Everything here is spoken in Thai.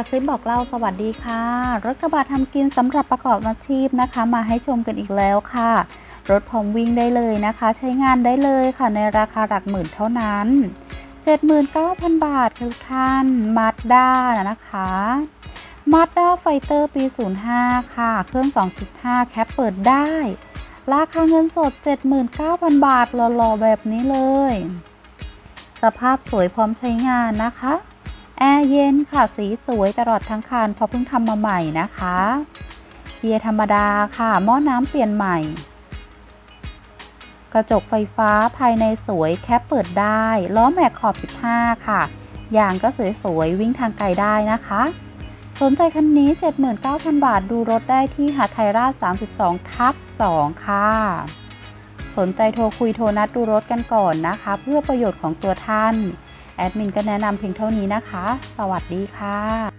กระซิบบอกเล่าสวัสดีค่ะ รถกระบะทำกินสำหรับประกอบอาชีพนะคะ มาให้ชมกันอีกแล้วค่ะ รถพร้อมวิ่งได้เลยนะคะ ใช้งานได้เลยค่ะในราคาหลักหมื่นเท่านั้น 79,000 บาททุกท่านมาด้านะคะมาด้าไฟเตอร์ปี 05 ค่ะ เครื่อง 2.5 แคปเปิดได้ ราคาเงินสด 79,000 บาทหล่อๆแบบนี้เลย สภาพสวยพร้อมใช้งานนะคะ แอร์เย็นค่ะสีสวยตลอดทั้งคันเพราะเพิ่งทำมาใหม่นะคะเกียร์ธรรมดาค่ะหม้อน้ำเปลี่ยนใหม่ กระจกไฟฟ้าภายในสวยแคปเปิดได้ล้อแม็กขอบ 15 ค่ะยางก็สวยๆวิ่งทางไกลได้นะคะ สนใจคันนี้ 79,000 บาทดูรถได้ที่หาดไทยราช32 ทับ 2 ค่ะ สนใจโทรคุยโทรนัดดูรถกันก่อนนะคะ เพื่อประโยชน์ของตัวท่าน แอดมินก็แนะนำเพียงเท่านี้นะคะ สวัสดีค่ะ